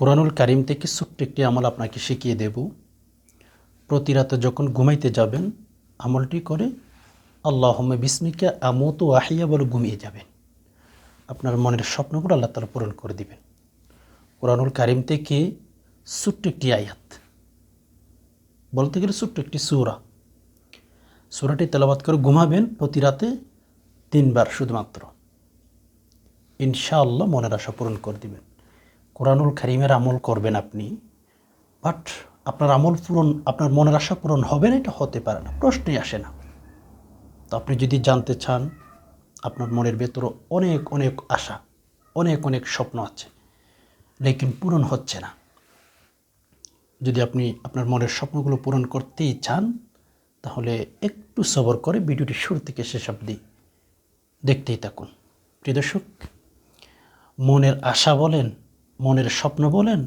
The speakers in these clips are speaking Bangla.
কোরআনুল কারিম থেকে ছোট্ট একটি আমল আপনাকে শিখিয়ে দেব। প্রতি রাতে যখন ঘুমাইতে যাবেন, আমলটি করে আল্লাহমে বিস্মিকে আমত আহিয়া বলে ঘুমিয়ে যাবেন। আপনার মনের স্বপ্নগুলো আল্লাহ তালা পূরণ করে দিবেন। কোরআনুল কারিম থেকে ছোট্ট একটি আয়াত। বলতে গেলে ছোট্ট একটি সুরা। সুরাটি তেলাবাদ করে ঘুমাবেন প্রতি রাতে তিনবার শুধুমাত্র। ইনশাআল্লাহ মনের আশা পূরণ করে দিবেন। কোরআনুল কারিমের আমল করবেন আপনি বাট আপনার আমল পূরণ, আপনার মনের আশা পূরণ হবে না, এটা হতে পারে না, প্রশ্নই আসে না। তো আপনি যদি জানতে চান, আপনার মনের ভেতরে অনেক অনেক আশা, অনেক অনেক স্বপ্ন আছে, লেকিন পূরণ হচ্ছে না। যদি আপনি আপনার মনের স্বপ্নগুলো পূরণ করতেই চান, তাহলে একটু সবর করে ভিডিওটি শুরু থেকে শেষ অবধি দেখতেই থাকুন। প্রিয় দর্শক, মনের আশা বলেন মনের স্বপ্ন বলেন,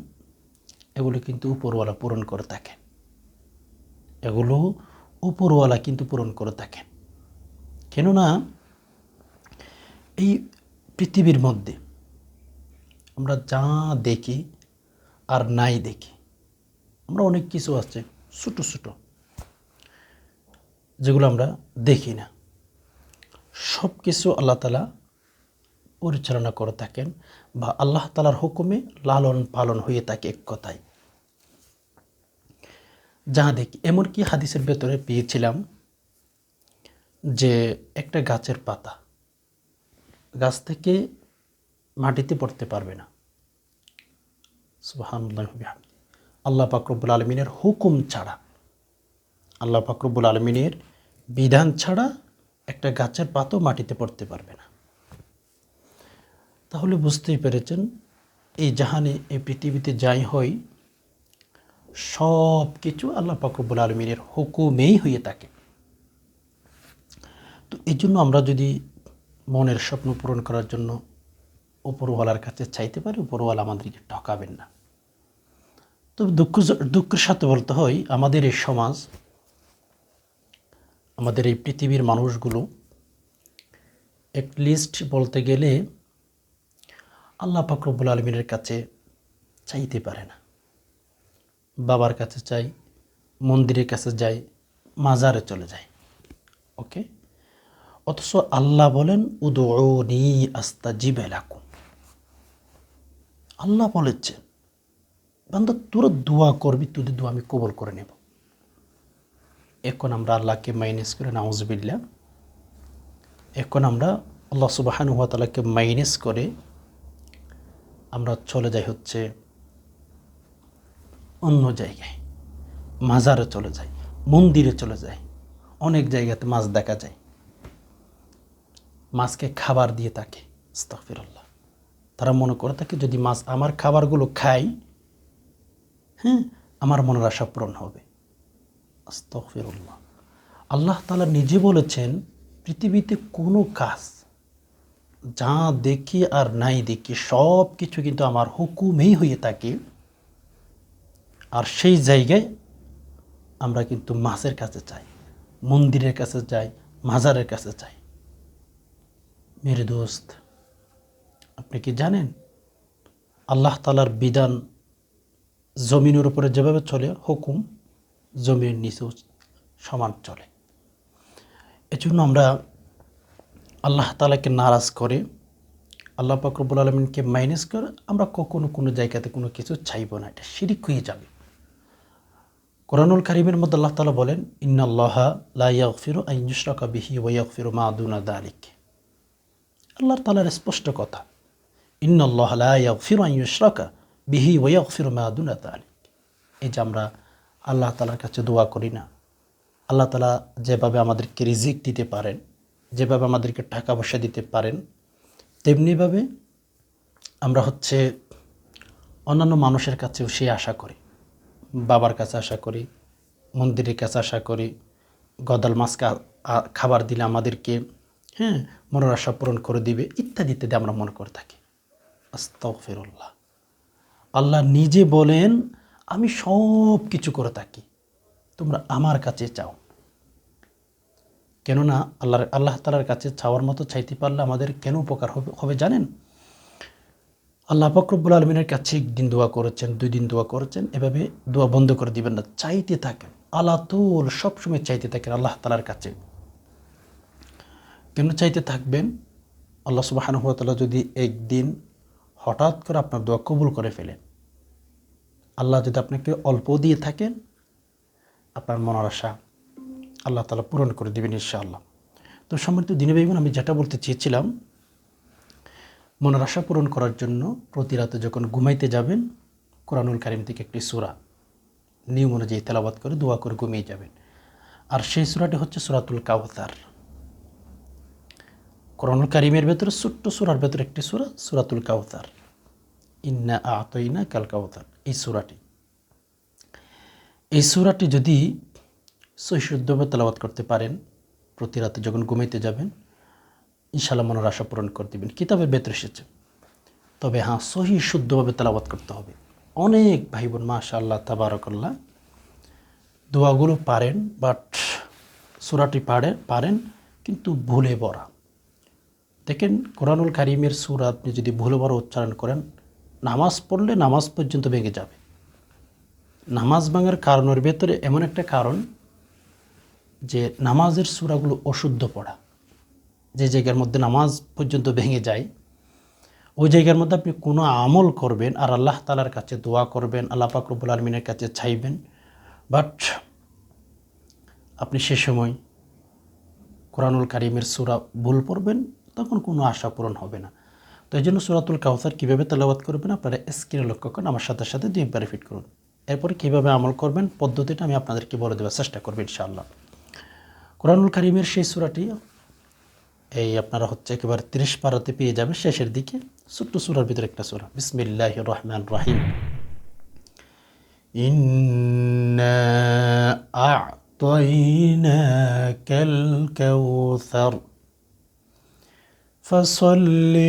এগুলো কিন্তু উপরওয়ালা পূরণ করে থাকেন। এগুলো উপরওয়ালা কিন্তু পূরণ করে থাকেন। কেননা, এই পৃথিবীর মধ্যে আমরা যা দেখি আর নাই দেখি, আমরা অনেক কিছু আছে ছোটো ছোটো, যেগুলো আমরা দেখি না। সব কিছু আল্লাহ তালা পরিচালনা করে থাকেন। বা আল্লাহ তালার হুকুমে লালন পালন হয়ে থাকে এক কথায়। যা দেখি, এমনকি হাদিসের ভেতরে পেয়েছিলাম যে একটা গাছের পাতা গাছ থেকে মাটিতে পড়তে পারবে না। আল্লাহ পাকরবুল আলমিনের হুকুম ছাড়া, আল্লাহ পাকরবুল আলমিনের বিধান ছাড়া একটা গাছের পাতাও মাটিতে পড়তে পারবে না। তাহলে বুঝতেই পেরেছেন, এই জাহানে এই পৃথিবীতে যাই হয় সব কিছু আল্লাহ পাকরবুল আলমিনের হুকুমেই হয়ে থাকে। তো এই জন্য আমরা যদি মনের স্বপ্ন পূরণ করার জন্য উপরওয়ালার কাছে চাইতে পারি, উপরওয়ালা আমাদেরকে ঠকাবেন না। তো দুঃখ দুঃখের সাথে বলতে হয়, আমাদের এই সমাজ, আমাদের এই পৃথিবীর মানুষগুলো লিস্ট বলতে গেলে আল্লাহ ফাকরবুল আলমিনের কাছে চাইতে পারে না। বাবার কাছে চাই, মন্দিরের কাছে যাই, মাজারে চলে যায় ওকে? অথচ আল্লাহ বলেন উদৌনি আস্তা জিবেলাকুম আল্লাহ বলেছে, বান্দা, তোরা দোয়া করবি, তোদের দোয়া আমি কবল করে নেব। এখন আমরা আল্লাহকে মাইনাস করে নাউজবিল্লা এখন আমরা আল্লাহ সুবাহানুয়াতালাকে মাইনাস করে আমরা চলে যাই হচ্ছে অন্য জায়গায়। মাজারে চলে যাই, মন্দিরে চলে যাই, অনেক জায়গাতে মাছ দেখা যায়। মাছকে খাবার দিয়ে থাকে, আস্তাগফিরুল্লাহ। তারা মনে করে থাকে, যদি মাছ আমার খাবারগুলো খাই হ্যাঁ আমার মনের আশা পূরণ হবে। আস্তাগফিরুল্লাহ। আল্লাহ তালা নিজে বলেছেন, পৃথিবীতে কোনো কাজ যা দেখি আর নাই দেখি, সব কিছু কিন্তু আমার হুকুমেই হয়ে থাকে। আর সেই জায়গায় আমরা কিন্তু মাছের কাছে চাই মন্দিরের কাছে যাই, মাজারের কাছে চাই মেরে দোস্ত, আপনি কি জানেন? আল্লাহ তালার বিধান জমিনের উপরে যেভাবে চলে, হুকুম জমির নিচেও সমান চলে। এজন্য আমরা আল্লাহ তালাকে নারাজ করে, আল্লাহ পাকরবুল আলমিনকে মাইনাস করে, আমরা কখনো কোনো জায়গাতে কোনো কিছু চাইব না, এটা শিরিক হয়ে যাবে। কোরআনুল কারিমের মধ্যে আল্লাহ তালা বলেন, ইন্নাল্লাহ লাইয়াগফিরু আইনুশরাকা বিহি ওয়াইয়াগফিরু মা দুনা দালিক। আল্লাহর তালার স্পষ্ট কথা, ইন্নাল্লাহ লাইয়াগফিরু আইনুশরাকা বিহি ওয়াইয়াগফিরু মা দুনা দালিক। এই যে আমরা আল্লাহ তালার কাছে দোয়া করি না, আল্লাহ তালা যেভাবে আমাদেরকে রিজিক দিতে পারেন যেভাবে আমাদেরকে টাকা পয়সা দিতে পারেন তেমনিভাবে আমরা হচ্ছে অন্যান্য মানুষের কাছেও সে আশা করি। বাবার কাছে আশা করি, মন্দিরের কাছে আশা করি, গদাল মাছকে খাবার দিলে আমাদেরকে হ্যাঁ মনের আশা পূরণ করে দিবে ইত্যাদি ইত্যাদি আমরা মনে করে থাকি। আস্তফিরুল্লাহ আল্লাহ নিজে বলেন, আমি সব কিছু করে থাকি। তোমরা আমার কাছে চাও। কেননা আল্লাহ আল্লাহ তালার কাছে চাওয়ার মতো চাইতে পারলে আমাদের কেন উপকার হবে হবে জানেন? আল্লাহ ফকরবুল আলমিনের কাছে একদিন দোয়া করেছেন, দুই দিন দোয়া করেছেন, এভাবে দোয়া বন্ধ করে দিবেন না। চাইতে থাকেন আল্লাহ সবসময় চাইতে থাকেন আল্লাহ তালার কাছে। কেন চাইতে থাকবেন? আল্লাহ সুবাহানুহতালা যদি একদিন হঠাৎ করে আপনার দোয়া কবুল করে ফেলেন, আল্লাহ যদি আপনাকে অল্প দিয়ে থাকেন, আপনার মনের আশা আল্লাহ তালা পূরণ করে দেবেন ইনশাআল্লাহ। তো সম্মানিত দিনে ভাইবোন, আমি যেটা বলতে চেয়েছিলাম, মনের আশা পূরণ করার জন্য প্রতি রাতে যখন ঘুমাইতে যাবেন, কোরআনুল কারিম থেকে একটি সুরা, নিয়ম অনুযায়ী তেলাবাদ করে দোয়া করে ঘুমিয়ে যাবেন। আর সেই সুরাটি হচ্ছে সুরাতুল কাউতার কোরআনুল কারিমের ভেতরে ছোট্ট সুরার ভেতরে একটি সুরা, সুরাতুল কাউতার ইন্না আতইনা কাল কাউতার এই সুরাটি এই সুরাটি যদি সহিশুদ্ধভাবে তেলাবাদ করতে পারেন। প্রতি রাতে যখন ঘুমাইতে যাবেন ইনশাল্লাহ মনের আশা পূরণ করে দেবেন। কিতাবের ভেতরে এসেছে। তবে হ্যাঁ সহি শুদ্ধভাবে তেলাবাদ করতে হবে। অনেক ভাই বোন মাশা আল্লাহ তাবারকল্লাহ, দোয়াগুলো পারেন, বাট সুরাটি পারে, পারেন, কিন্তু ভুলে বরা দেখেন, কোরআনুল কারিমের সুর আপনি যদি ভুলে বড় উচ্চারণ করেন, নামাজ পড়লে নামাজ পর্যন্ত ভেঙে যাবে। নামাজ ভাঙার কারণের ভেতরে এমন একটা কারণ যে নামাজের সুরাগুলো অশুদ্ধ পড়া। যে জায়গার মধ্যে নামাজ পর্যন্ত ভেঙে যায়, ওই জায়গার মধ্যে আপনি কোনো আমল করবেন আর আল্লাহ তালার কাছে দোয়া করবেন, আল্লাহ পাকরবুল আলমিনের কাছে চাইবেন। বাট আপনি সে সময় কোরআনুল কারিমের সুরা ভুল পড়বেন, তখন কোনো আশা পূরণ হবে না। তো এই জন্য সুরাতুল কাউসার কীভাবে তেলাবাদ করবেন আপনারা স্ক্রিনে লক্ষ্য করেন, আমার সাথে সাথে দুই ফিট করুন। এরপরে কীভাবে আমল করবেন, পদ্ধতিটা আমি আপনাদেরকে বলে দেওয়ার চেষ্টা করব ইনশাআল্লাহ। কোরআনুল কারিমের সেই সুরাটি এই আপনারা হচ্ছে একেবারে তিরিশ পারাতে পেয়ে যাবে শেষের দিকে ছোট্ট সুরার ভিতরে একটা সুরা বিসমিল্লাহ রহমান রাহিম إنا أعطيناك الكوثر فصل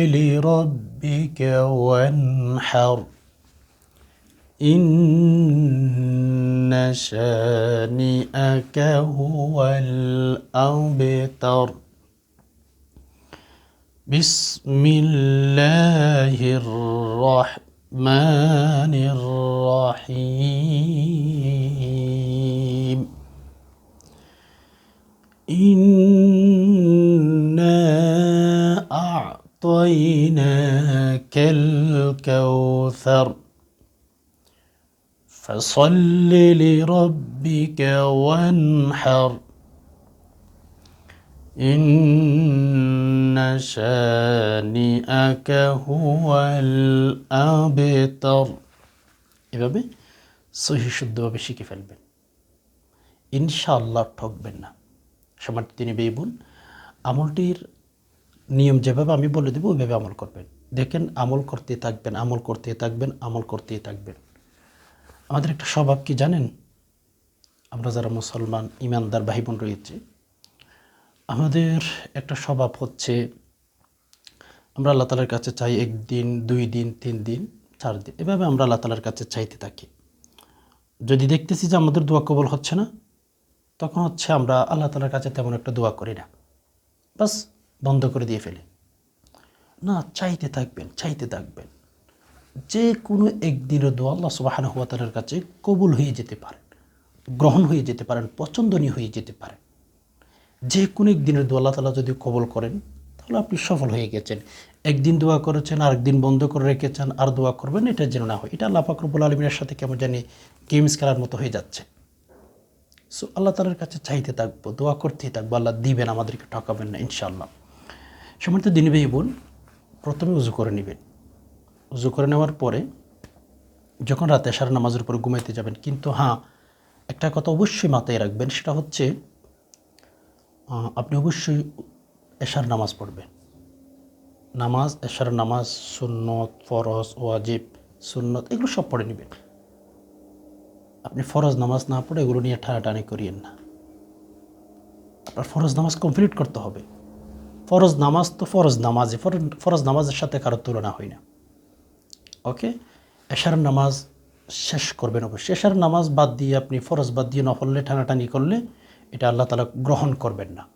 لربك وانحر إن شانئك هو الأبتر. بسم الله الرحمن الرحيم. إنا أعطيناك الكوثر. فصل لربك وانحر إن شانئك هو الأبتر এভাবে সহি শুদ্ধভাবে শিখে ফেলবেন ইনশাআল্লাহ ঠকবেন না সমাজ তিনি বেবুন আমলটির নিয়ম যেভাবে আমি বলে দেবো ওইভাবে আমল করবেন দেখেন আমল করতে থাকবেন আমল করতে থাকবেন আমল করতেই থাকবেন আমাদের একটা স্বভাব কি জানেন? আমরা যারা মুসলমান, ইমানদার ভাই বোন রয়েছে, আমাদের একটা স্বভাব হচ্ছে আমরা আল্লাহ তালার কাছে চাই একদিন, দুই দিন, তিন দিন, চার দিন, এভাবে আমরা আল্লাহ তালার কাছে চাইতে থাকি। যদি দেখতেছি যে আমাদের দোয়া কবল হচ্ছে না, তখন হচ্ছে আমরা আল্লাহ তালার কাছে তেমন একটা দোয়া করি না। বাস বন্ধ করে দিয়ে ফেলি। না, চাইতে থাকবেন চাইতে থাকবেন। যে কোনো একদিনের দোয়া আল্লাহ সুবাহান হুয়া তালার কাছে কবুল হয়ে যেতে পারেন গ্রহণ হয়ে যেতে পারেন, পছন্দনীয় হয়ে যেতে পারেন যে কোনো একদিনের দোয়া আল্লাহ তালা যদি কবল করেন, তাহলে আপনি সফল হয়ে গেছেন। একদিন দোয়া করেছেন, আরেকদিন বন্ধ করে রেখেছেন, আর দোয়া করবেন, এটা যেন না হয়। এটা আল্লাহ ফাকরবুল আলমিনের সাথে কেমন জানি গেমস খেলার মতো হয়ে যাচ্ছে। সো আল্লাহ তালার কাছে চাইতে থাকব, দোয়া করতেই থাকব, আল্লাহ দিবেন, আমাদেরকে ঠকাবেন না ইনশাল্লাহ সময় দিন ভাই বোন, প্রথমে উজু করে নেবেন। উজু করে নেওয়ার পরে যখন রাতে সারা নামাজের উপর ঘুমাইতে যাবেন, কিন্তু হ্যাঁ একটা কথা অবশ্যই মাথায় রাখবেন, সেটা হচ্ছে আপনি অবশ্যই এশার নামাজ পড়বেন। নামাজ, এশার নামাজ, সুন্নত, ফরজ, ওয়াজিব, সুন্নত, এগুলো সব পড়ে নেবেন। আপনি ফরজ নামাজ না পড়ে এগুলো নিয়ে ঠানাটানি করিয়েন না। আপনার ফরজ নামাজ কমপ্লিট করতে হবে। ফরজ নামাজ তো ফরজ নামাজই ফর- ফরজ নামাজের সাথে কারোর তুলনা হয় না। ওকে এশার নামাজ শেষ করবেন অবশ্যই। এশার নামাজ বাদ দিয়ে আপনি ফরজ বাদ দিয়ে নফললে টানাটানি করলে এটা আল্লাহ তালা গ্রহণ করবেন না।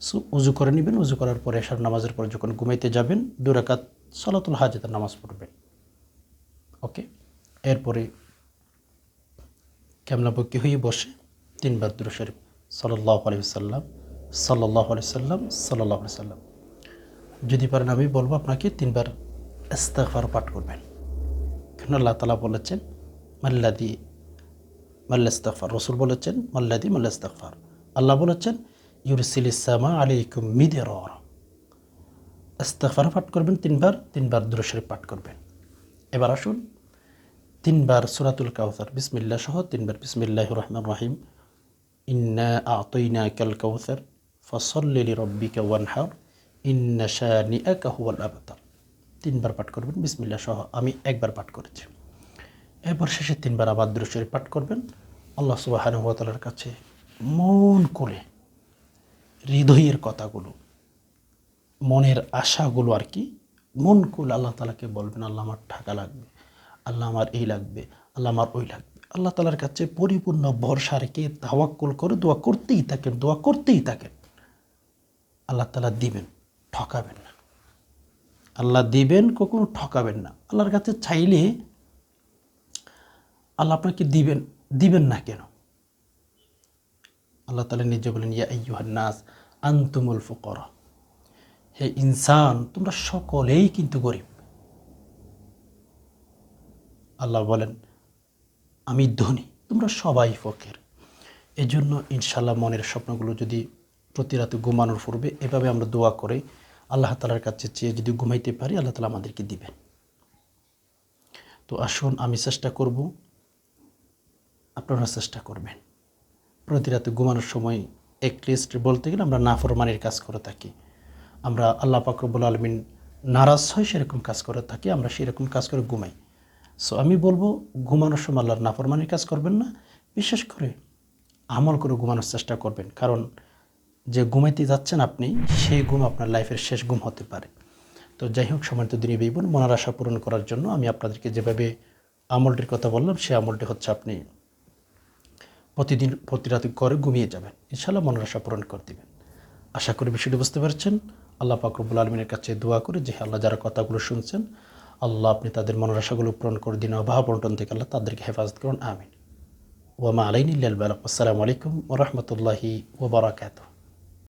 সো, উজু করে নেবেন। উজু করার পরে এশার নামাজের পর যখন ঘুমাইতে যাবেন দুরাকাত সলাতুল হাজতের নামাজ পড়বেন। ওকে এরপরে ক্যামলাপক্ষী হয়ে বসে তিনবার দুরু শরীফ সাল্লাহ আলি সাল্লাম সাল্লাহ আলি সাল্লাম সাল্লাহ আলি সাল্লাম যদি পারেন আমি বলব আপনাকে তিনবার ইস্তেগফার পাঠ করবেন। কেন আল্লাহ তালা বলেছেন মাল্লাদি মাল্লাস্তফার রসুল বলেছেন মাল্লাদি মাল্লাস্তফার আল্লাহ বলেছেন, ইউরসিল ইসামা আলাইকুম মিদের ইস্তেগফার পাঠ করবেন তিনবার তিনবার দুরু পাঠ করবেন। এবার আসুন, তিনবার সুরাতুল কাউসার বিসমিল্লা সহ তিনবার বিসমিল্লাহ রহমান রহিম। ইন্না আতইনা কাল কাউসার ফসল্লি রব্বিকা ওয়ানহার, ইন্না শানিআকা হুয়াল আবতার তিনবার পাঠ করবেন বিসমিল্লা সহ আমি একবার পাঠ করেছি। এরপর শেষে তিনবার আবার দৃশ্যের পাঠ করবেন। আল্লাহ সুবাহানুবতালার কাছে মন করে হৃদয়ের কথাগুলো, মনের আশাগুলো আর কি, মন করলে আল্লাহ তালাকে বলবেন, আল্লাহ আমার টাকা লাগবে, আল্লাহ আমার এই লাগবে, আল্লাহ আমার ওই লাগবে। আল্লাহ তালার কাছে পরিপূর্ণ ভরসা রেখে তাওয়াক্কুল করে দোয়া করতেই থাকেন, দোয়া করতেই থাকেন। আল্লাহ তালা দিবেন, ঠকাবেন না। আল্লাহ দিবেন, কখনো ঠকাবেন না। আল্লাহর কাছে চাইলে আল্লাহ আপনাকে দিবেন দিবেন না কেন? আল্লাহ তালা নিজে বলেন, ইয়া আইয়ুহান নাস, আন্তুমুল ফুকরা। হে ইনসান, তোমরা সকলেই কিন্তু গরিব। আল্লাহ বলেন, আমি ধনী, তোমরা সবাই ফকের। এজন্য ইনশাল্লাহ মনের স্বপ্নগুলো যদি প্রতি রাতে ঘুমানোর পূর্বে এভাবে আমরা দোয়া করে আল্লাহ তালার কাছে চেয়ে যদি ঘুমাইতে পারি, আল্লাহ তালা আমাদেরকে দিবেন তো আসুন, আমি চেষ্টা করব, আপনারা চেষ্টা করবেন। প্রতি রাতে ঘুমানোর সময় একলিস্ট বলতে গেলে আমরা নাফরমানির কাজ করে থাকি। আমরা আল্লাহ পাকরবুল আলমিন নারাজ হয় সেরকম কাজ করে থাকি, আমরা সেরকম কাজ করে ঘুমাই। সো আমি বলব, ঘুমানোর সময় আল্লাহর নাফরমানির কাজ করবেন না, বিশেষ করে আমল করে ঘুমানোর চেষ্টা করবেন। কারণ যে ঘুমাইতে যাচ্ছেন আপনি, সেই ঘুম আপনার লাইফের শেষ ঘুম হতে পারে। তো যাই হোক সময়ত দিনই বেবন মনের আশা পূরণ করার জন্য আমি আপনাদেরকে যেভাবে আমলটির কথা বললাম সেই আমলটি হচ্ছে আপনি প্রতিদিন প্রতি রাতে করে ঘুমিয়ে যাবেন। ইনশাল্লাহ মনের আশা পূরণ করে দেবেন। আশা করি বিষয়টি বুঝতে পারছেন। আল্লাহ পাকরবুল আলমিনের কাছে দোয়া করে যে আল্লাহ যারা কথাগুলো শুনছেন, আল্লাহ আপনি তাদের মনের আশাগুলো পূরণ করে দিন। অভাব বন্টন থেকে আল্লাহ তাদেরকে হেফাজত করুন। আমিন। ওয়ামা আলাইন আসসালামু আলাইকুম ওরহমতুল্লাহি ওবরাকাতু